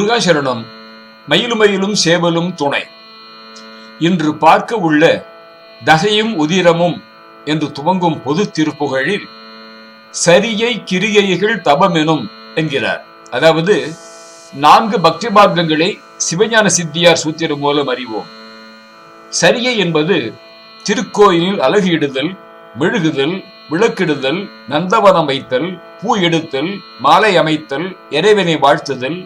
முருகாசரணம் மயிலுமயிலும் சேவலும் துணை. இன்று பார்க்க உள்ள தசையும் உதிரமும் என்று துவங்கும் பொது திருப்புகழில் சரியை கிரியைகள் தபமெனும் என்கிறார். அதாவது நான்கு பக்தி மார்க்கங்களை சிவஞான சித்தியார் சூத்திரம் மூலம் அறிவோம். சரியை என்பது திருக்கோயிலில் அழகிடுதல் மெழுகுதல் விளக்கிடுதல் நந்தவனம் வைத்தல் பூ எடுத்தல் மாலை அமைத்தல் இறைவனை வாழ்த்துதல்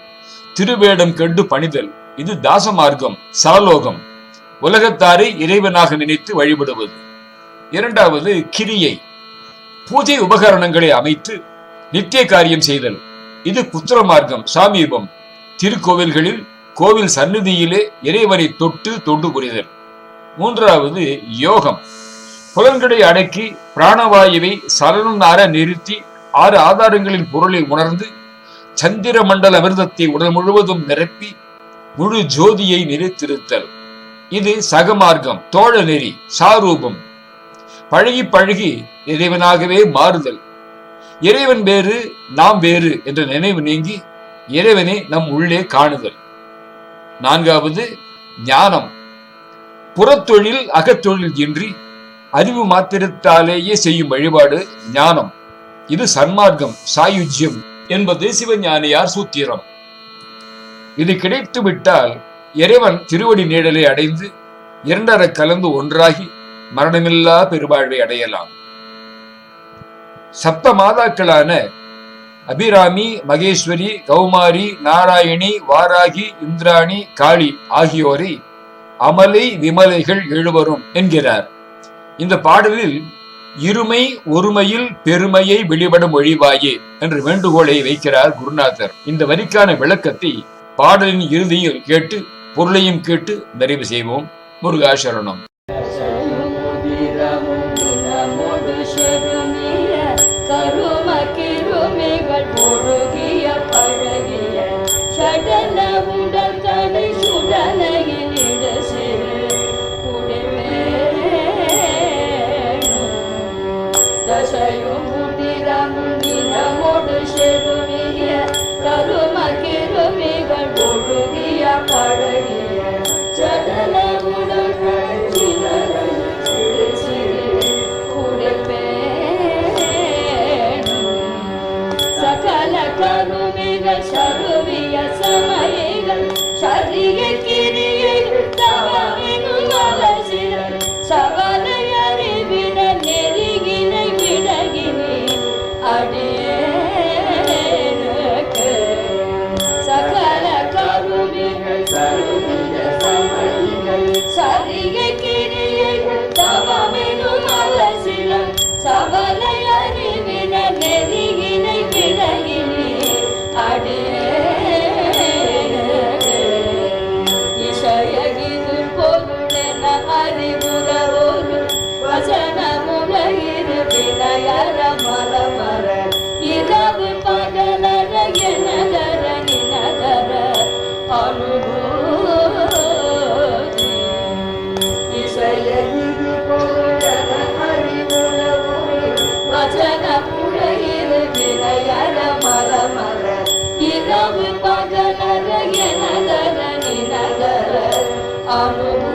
திருவேடம் கண்டு பணிதல். இது தாச மார்க்கம் சரலோகம். உலகத்தாரை இறைவனாக நினைத்து வழிபடுவது. இரண்டாவது கிரியை. பூஜை உபகரணங்களை அமைத்து நித்திய காரியம் செய்தல். இது புத்திர மார்க்கம் சாமீபம். திருக்கோவில்களில் கோவில் சந்நிதியிலே இறைவனை தொட்டு தொண்டு புரிதல். மூன்றாவது யோகம். புலன்களை அடக்கி பிராணவாயுவை சலனம் நார நிறுத்தி ஆறு ஆதாரங்களின் பொருளை உணர்ந்து சந்திர மண்டல அமிர்தத்தை உடல் முழுவதும் நிரப்பி முழு ஜோதியை நிறுத்திருத்தல் இது சகமார்க்கம் தோழ நெறி சாரூபம். பழகி பழகி இறைவனாகவே மாறுதல். இறைவன் வேறு நாம் வேறு என்ற நினைவு நீங்கி இறைவனை நம் உள்ளே காணுதல். நான்காவது ஞானம். புறத்தொழில் அகத்தொழில் இன்றி அறிவு மாத்திரத்தாலேயே செய்யும் வழிபாடு ஞானம். இது சன்மார்க்கம் சாயுஜ்யம். என்பது சிவஞானியார் சூத்திரம். இது கிடைத்து விட்டால் இறைவன் திருவடி நீழலை அடைந்து இரண்டரை கலந்து ஒன்றாகி மரணமில்லா பெருவாழ்வை அடையலாம். சப்த மாதாக்களான அபிராமி மகேஸ்வரி கௌமாரி நாராயணி வாராகி இந்திராணி காளி ஆகியோரை அமலை விமலைகள் எழுவரும் என்கிறார். இந்த பாடலில் இருமை ஒருமையில் பெருமையை வெளிப்படும் ஒழிவாயே என்று வேண்டுகோளை வைக்கிறார் குருநாதர். இந்த வரிக்கான விளக்கத்தை பாடலின் இறுதியில் கேட்டு பொருளையும் கேட்டு நிறைவு செய்வோம். முருகாசரணம் शागे இரவு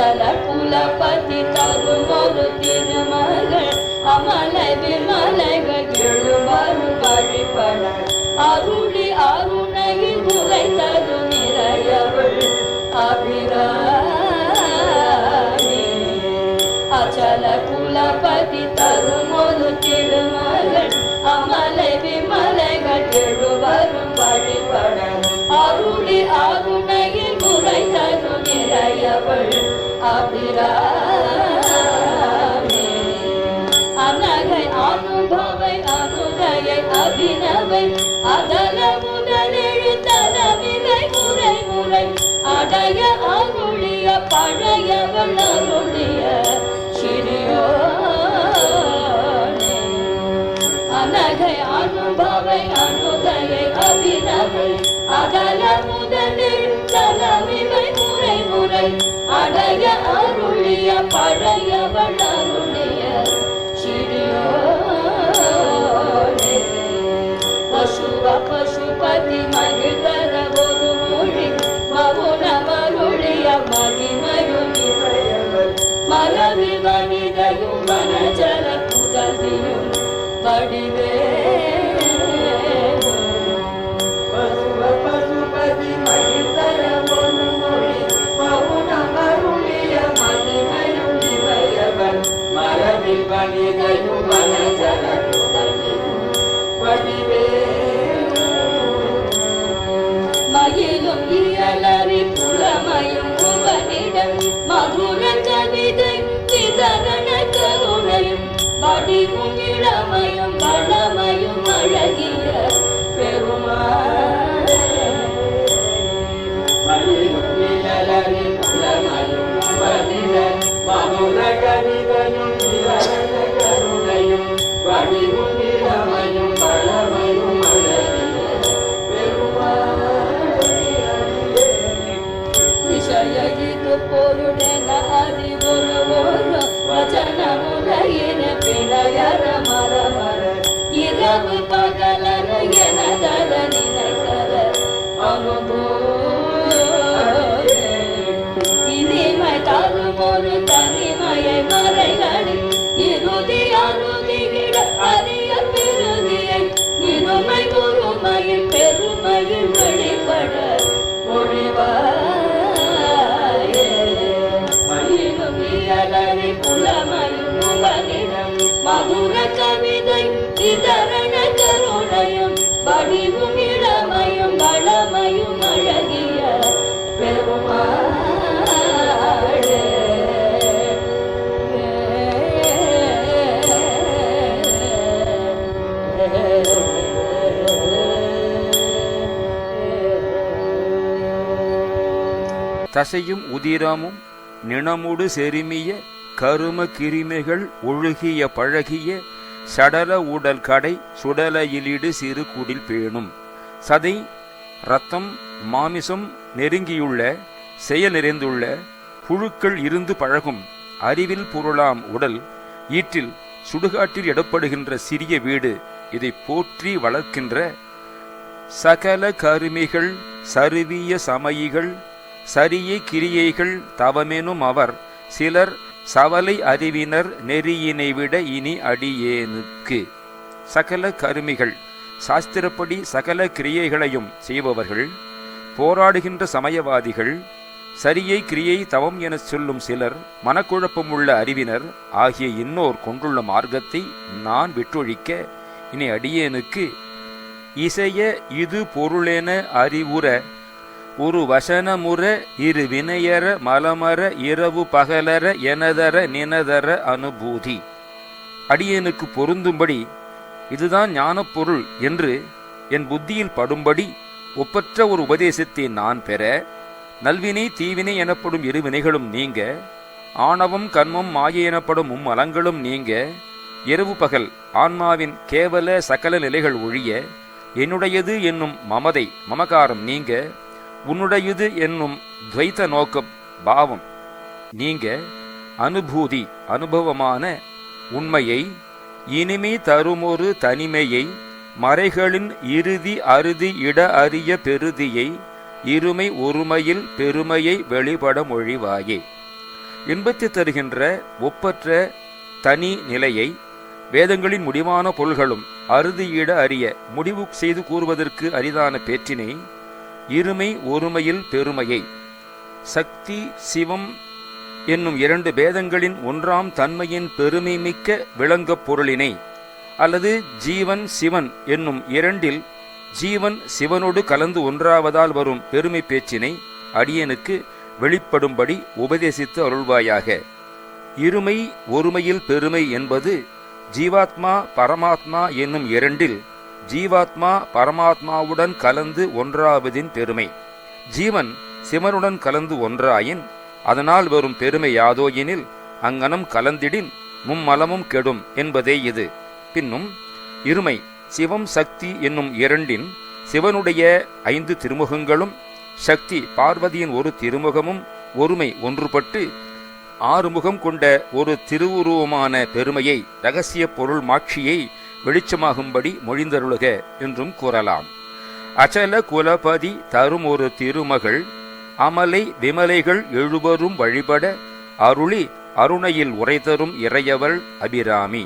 அச்சல குலபதி தரும் ஒரு திருமகள் அமலை விமலைகள் எழுவரும் வழிபட அருளி அருணையில் உரை தரு நிறையவள் அபிராமி அச்சல குலபதி தரும் அனுபவை அனுதயை அபிநவை அதல முறை முறை அடைய அருளிய பழையவள் அருளிய சிறியோனே. அனகை அனுபவை அபிநவை அதல முதலில் தலமிவை முறை முறை அடைய அருளிய பழையவள் அருளிய சிறியோனே. பசுவ பசுபதி மகிழ்தர ஒரு மொழி மவுன மருளிய மகிமையும் இவையவள் மரவி வனிதையும் மனஜல புதலியும் வடிவே தசையும் உதிரமும் நிணமுடு செருமிய கரும கிருமிகள் ஒழுகிய பழகிய சடல உடல் கடை சுடலையிலிடு சிறு குடில் பேணும். சதை இரத்தம் மாமிசம் நெருங்கியுள்ள செயல் நிறைந்துள்ள புழுக்கள் இருந்து பழகும் அறிவில் பொருளாம் உடல் ஈற்றில் சுடுகாட்டில் இடப்படுகின்ற சிறிய வீடு இதை போற்றி வளர்க்கின்ற சகல கருமிகள் சருவிய சமயிகள் சரிய கிரியைகள் தவமெனும் அவர் சிலர் சவலை அறிவினர் நெறியினை விட இனி அடியேனுக்கு. சகல கருமிகள் சாஸ்திரப்படி சகல கிரியைகளையும் செய்பவர்கள் போராடுகின்ற சமயவாதிகள் சரியை கிரியை தவம் என சொல்லும் சிலர் மனக்குழப்பமுள்ள அறிவினர் ஆகிய இன்னோர் கொண்டுள்ள மார்க்கத்தை நான் விட்டொழிக்க இனி அடியேனுக்கு. இசைய இது பொருளென அறிவுற ஒரு வசனமுற இரு வினையற மலமர இரவு பகலர எனதர நினதர அனுபூதி. அடியனுக்கு பொருந்தும்படி இதுதான் ஞானப்பொருள் என்று என் புத்தியில் படும்படி ஒப்பற்ற ஒரு உபதேசத்தை நான் பெற நல்வினை தீவினை எனப்படும் இரு வினைகளும் நீங்க ஆணவம் கண்மம் மாயை எனப்படும் மும்மலங்களும் நீங்க இரவு பகல் ஆன்மாவின் கேவல சகல நிலைகள் ஒழிய என்னுடையது என்னும் மமதை மமகாரம் நீங்க உன்னுடையது என்னும் துவைத்த நோக்கம் பாவம். நீங்க அனுபூதி அனுபவமான உண்மையை இனிமை தருமொரு தனிமையை மறைகளின் இறுதி அறுதி இட அறிய பெருதியை இருமை ஒருமையில் பெருமையை வெளிப்பட மொழிவாயே. இன்பத்தை தருகின்ற ஒப்பற்ற தனி நிலையை வேதங்களின் முடிவான பொருள்களும் அறுதியிட அறிய முடிவு செய்து கூறுவதற்கு அரிதான பேற்றினை இருமை ஒருமையில் பெருமையை. சக்தி சிவம் என்னும் இரண்டு பேதங்களின் ஒன்றாம் தன்மையின் பெருமை மிக்க விளங்கப் பொருளினை அல்லது ஜீவன் சிவன் என்னும் இரண்டில் ஜீவன் சிவனோடு கலந்து ஒன்றாவதால் வரும் பெருமை பேச்சினை அடியனுக்கு வெளிப்படும்படி உபதேசித்து அருள்வாயாக. இருமை ஒருமையில் பெருமை என்பது ஜீவாத்மா பரமாத்மா என்னும் இரண்டில் ஜீவாத்மா பரமாத்மாவுடன் கலந்து ஒன்றாவதின் பெருமை. ஜீவன் சிவனுடன் கலந்து ஒன்றாயின் அதனால் வரும் பெருமை யாதோ எனில் அங்கனம் கலந்திடின் மும்மலமும் கெடும் என்பதே இது. பின்னும் இருமை சிவம் சக்தி என்னும் இரண்டின் சிவனுடைய ஐந்து திருமுகங்களும் சக்தி பார்வதியின் ஒரு திருமுகமும் ஒருமை ஒன்றுபட்டு ஆறுமுகம் கொண்ட ஒரு திருவுருவமான பெருமையை ரகசிய பொருள் மாட்சியை வெளிச்சமாகும்படி மொழிந்தருளுக என்றும் கூறலாம். அச்சல குலபதி தரும் ஒரு திருமகள் அமலை விமலைகள் எழுவரும் வழிபட அருளி அருணையில் உரைதரும் இறையவள் அபிராமி.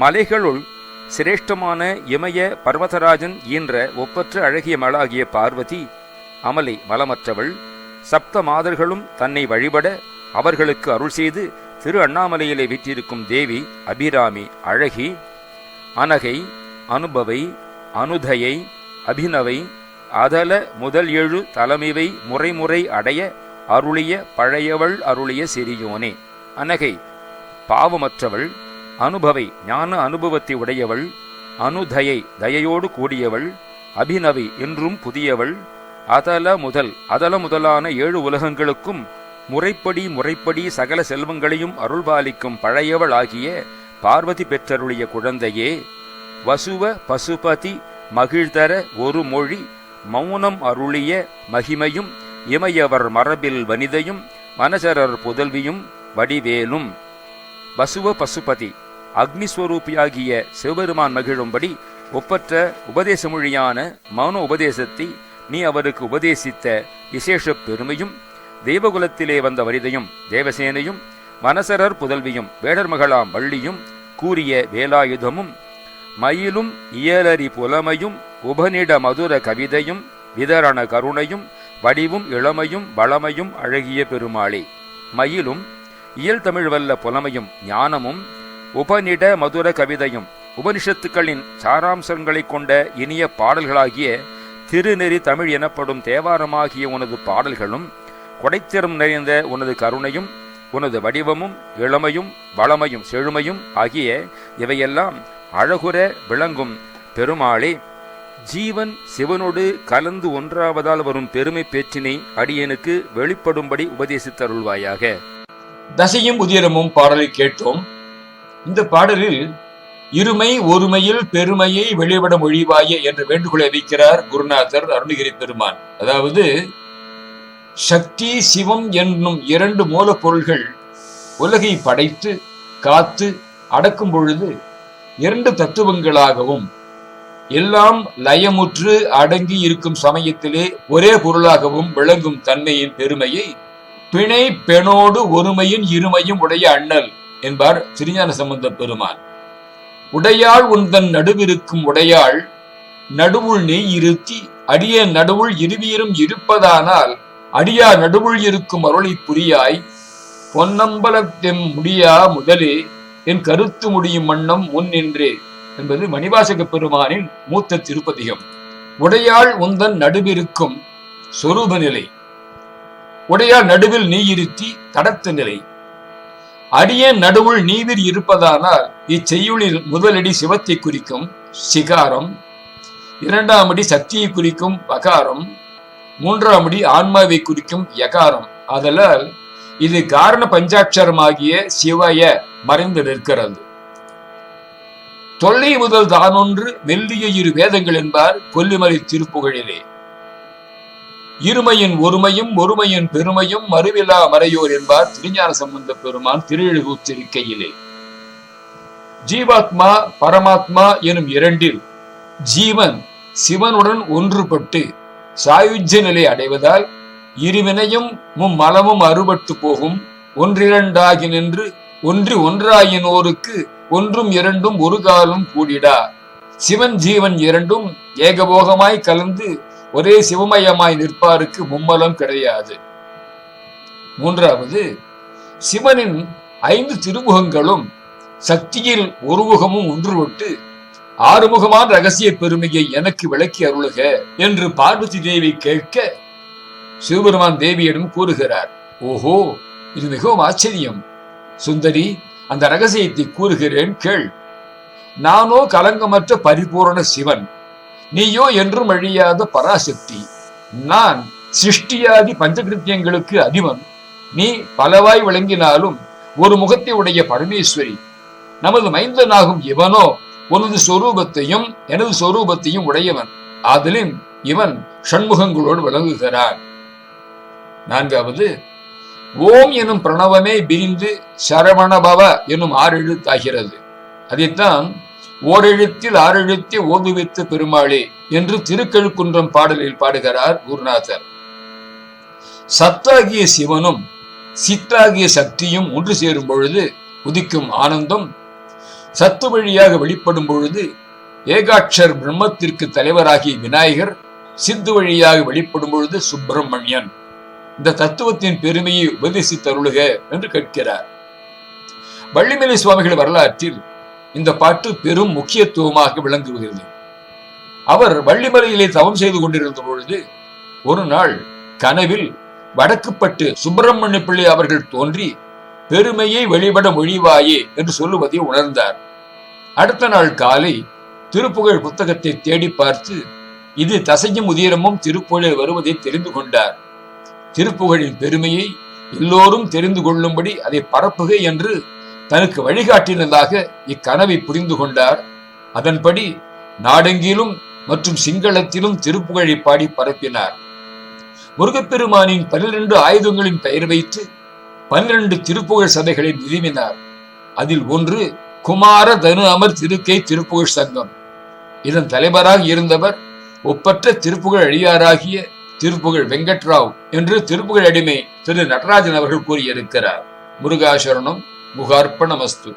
மலைகளுள் சிரேஷ்டமான இமய பர்வதராஜன் ஈன்ற ஒப்பற்ற அழகிய மலாகிய பார்வதி அமலை மலமற்றவள் சப்த மாதர்களும் தன்னை வழிபட அவர்களுக்கு அருள் செய்து திரு அண்ணாமலையிலே விற்றிருக்கும் தேவி அபிராமி அழகி அனகை அனுபவை அனுதயை அபிநவை அதல முதல் எழு தலைமைவை முறைமுறை அடைய அருளிய பழையவள் அருளிய சிறியோனே. அனகை பாவமற்றவள் அனுபவை ஞான அனுபவத்தை உடையவள் அனுதயை தயையோடு கூடியவள் அபிநவை என்றும் புதியவள் அதல முதல் அதல முதலான ஏழு உலகங்களுக்கும் முறைப்படி முறைப்படி சகல செல்வங்களையும் அருள்பாலிக்கும் பழையவள் ஆகிய பார்வதி பெற்றருளிய குழந்தையே வசுவ பசுபதி மகிழ்தர ஒரு மொழி மௌனம் அருளிய மகிமையும் இமையவர் மரபில் வனிதையும் மனசரர் புதல்வியும் வடிவேலும். வசுவ பசுபதி அக்னிஸ்வரூபியாகிய சிவபெருமான் மகிழும்படி ஒப்பற்ற உபதேச மொழியான மௌன உபதேசத்தை நீ அவருக்கு உபதேசித்த விசேஷ பெருமையும் தெய்வகுலத்திலே வந்த வரிதையும் தேவசேனையும் மனசரர் புதல்வியும் வேடர் மகளாம் வள்ளியும் கூறிய வேலாயுதமும் மயிலும் இயலரி புலமையும் உபநிட மதுர கவிதையும் விதரண கருணையும் வடிவும் இளமையும் வளமையும் அழகிய பெருமாளே. மயிலும் இயல் தமிழ் வல்ல புலமையும் ஞானமும் உபநிட மதுர கவிதையும் உபனிஷத்துக்களின் சாராம்சங்களைக் கொண்ட இனிய பாடல்களாகிய திருநெறி தமிழ் எனப்படும் தேவாரமாகிய உனது பாடல்களும் கொடைத்திறம் நிறைந்த உனது கருணையும் உனது வடிவமும் இளமையும் வளமையும் செழுமையும் ஆகிய இவையெல்லாம் அழகுற விளங்கும். பெருமாளே ஜீவன் சிவனோடு கலந்து ஒன்றாவதால் வரும் பெருமை பேச்சினை அடியனுக்கு வெளிப்படும்படி உபதேசித்தருள்வாயாக. தசையும் உதிரமும் பாடலை கேட்டோம். இந்த பாடலில் இருமை ஒருமையில் பெருமையை வெளிவிட மொழிவாய என்ற வேண்டுகோளை வைக்கிறார் குருநாதர் அருணகிரி பெருமான். அதாவது சக்தி சிவம் என்னும் இரண்டு மூலப்பொருள்கள் உலகை படைத்து காத்து அடக்கும் பொழுது இரண்டு தத்துவங்களாகவும் எல்லாம் லயமுற்று அடங்கி இருக்கும் சமயத்திலே ஒரே பொருளாகவும் விளங்கும் தன்மையின் பெருமையை பிணை பெணோடு ஒருமையின் இருமையும் உடைய அண்ணல் என்பார் திருஞான சம்பந்த பெருமான். உடையாள் உந்தன் நடுவிருக்கும் உடையாள் நடுவுள் நெய் இருத்தி அடிய நடுவுள் இருவீரும் இருப்பதானால் அடியா நடுவுள் இருக்கும் அருளை புரியாய் பொன்னம்பலத்தெம் முடியா முதலே என் கருத்து முடியும் வண்ணம் முன் நின்றே என்பது மணிவாசக பெருமானின் மூத்த திருப்பதிகம். உடையாள் உந்தன் நடுவிருக்கும் சொரூப நிலை. உடையாள் நடுவில் நீ இருத்தி தடத்த நிலை. அடியேன் நடுவுள் நீவிர் இருப்பதானால் இச்செய்யுளில் முதலடி சிவத்தை குறிக்கும் சிகாரம் இரண்டாம் அடி சக்தியை குறிக்கும் பகாரம் மூன்றாம் அடி ஆன்மாவை குறிக்கும் யகாரம். ஆதலால் இது காரண பஞ்சாட்சரமாகிய சிவய மறைந்து நிற்கிறது. தொல்லை முதல் தானொன்று மெல்லிய இரு வேதங்கள் என்பார் கொல்லிமலை திருப்புகழிலே. இருமையின் ஒருமையும் ஒருமையின் பெருமையும் மறுவிலா மறையோர் என்பார் திருஞான சம்பந்த பெருமான் திருஎழுகூத்திருக்கையிலே ஜீவாத்மா பரமாத்மா எனும் இரண்டில் ஜீவன் சிவனுடன் ஒன்றுபட்டு சாயுஜ்ய நிலை அடைவதால் இருவினையும் மும்மலமும் அறுபட்டு போகும். ஒன்றிரண்டாகி நின்று ஒன்று ஒன்றாயினோருக்கு ஒன்றும் இரண்டும் ஒரு காலம் கூடிடா. சிவன் ஜீவன் இரண்டும் ஏகபோகமாய் கலந்து ஒரே சிவமயமாய் நிற்பாருக்கு மும்மலம் கிடையாது. மூன்றாவது சிவனின் ஐந்து திருமுகங்களும் சக்தியில் ஒரு முகமும் ஒன்றுபட்டு ஆறுமுகமான ரகசிய பெருமையை எனக்கு விளக்கி அருளுக என்று பார்வதி தேவி கேட்க சிவபெருமான் தேவியிடம் கூறுகிறார் ஓஹோ இது மிகவும் ஆச்சரியம். சுந்தரி அந்த ரகசியத்தை கூறுகிறேன் கேள். நானோ கலங்கமற்ற பரிபூரண சிவன். நீயோ என்றும் அழியாத பராசக்தி. நான் சிருஷ்டியாதி பஞ்சகிருத்தியங்களுக்கு அதிபன். நீ பலவாய் விளங்கினாலும் ஒரு முகத்தை உடைய பரமேஸ்வரி. நமது மைந்தனாகும் இவனோ உனது சொரூபத்தையும் எனது சொரூபத்தையும் உடையவன். ஆதலின் இவன் ஷண்முகங்களோடு விளங்குகிறான். நான்காவது ஓம் எனும் பிரணவமே பிரிந்து சரவணபவ எனும் ஆறெழுத்தாகிறது. அதைத்தான் ஓரெழுத்தில் ஆறெழுத்தி ஓதுவித்து பெருமாளே என்று திருக்கழுக்குன்றம் பாடலில் பாடுகிறார் குருநாதர். சத்தாகிய சிவனும் சித்தாகிய சக்தியும் ஒன்று சேரும் பொழுது உதிக்கும் ஆனந்தம் சத்து வழியாக வெளிப்படும் பொழுது ஏகாட்சர் பிரம்மத்திற்கு தலைவராகிய விநாயகர் சித்து வழியாக வெளிப்படும் பொழுது சுப்பிரமணியன். இந்த தத்துவத்தின் பெருமையை உபதேசித்தருளுக என்று கேட்கிறார். வள்ளிமலை சுவாமிகள் வரலாற்றில் இந்த பாட்டு பெரும் முக்கியத்துவமாக விளங்குகிறது. அவர் வள்ளிமலையிலே தவம் செய்து கொண்டிருந்த பொழுது ஒரு நாள் கனவில் வடக்குப்பட்டு சுப்பிரமணிய பிள்ளை அவர்கள் தோன்றி பெருமையை வெளிபட மொழிவாயே என்று சொல்லுவதை உணர்ந்தார். அடுத்த நாள் காலை திருப்புகழ் புத்தகத்தை தேடி பார்த்து இது தசையும் உதிரமும் திருப்புகழில் வருவதை தெரிந்து கொண்டார். திருப்புகழின் பெருமையை எல்லோரும் தெரிந்து கொள்ளும்படி அதை பரப்புக என்று தனக்கு வழிகாட்டினதாக இக்கனவை புரிந்து கொண்டார். அதன்படி நாடெங்கிலும் மற்றும் சிங்களத்திலும் திருப்புகழை பாடி பரப்பினார். முருகப்பெருமானின் பன்னிரண்டு ஆயுதங்களின் பெயர் வைத்து பன்னிரண்டு திருப்புகழ் சதைகளை நிறுவினார். அதில் ஒன்று குமார தனு அமர் திருக்கை திருப்புகழ் சங்கம். இதன் தலைவராக இருந்தவர் ஒப்பற்ற திருப்புகழ் அழியாராகிய திருப்புகழ் வெங்கட்ராவ் என்று திருப்புகழ் அடிமை திரு நடராஜன் அவர்கள் கூறியிருக்கிறார். முருகாசரணம் முகார்ப்பணமஸ்து.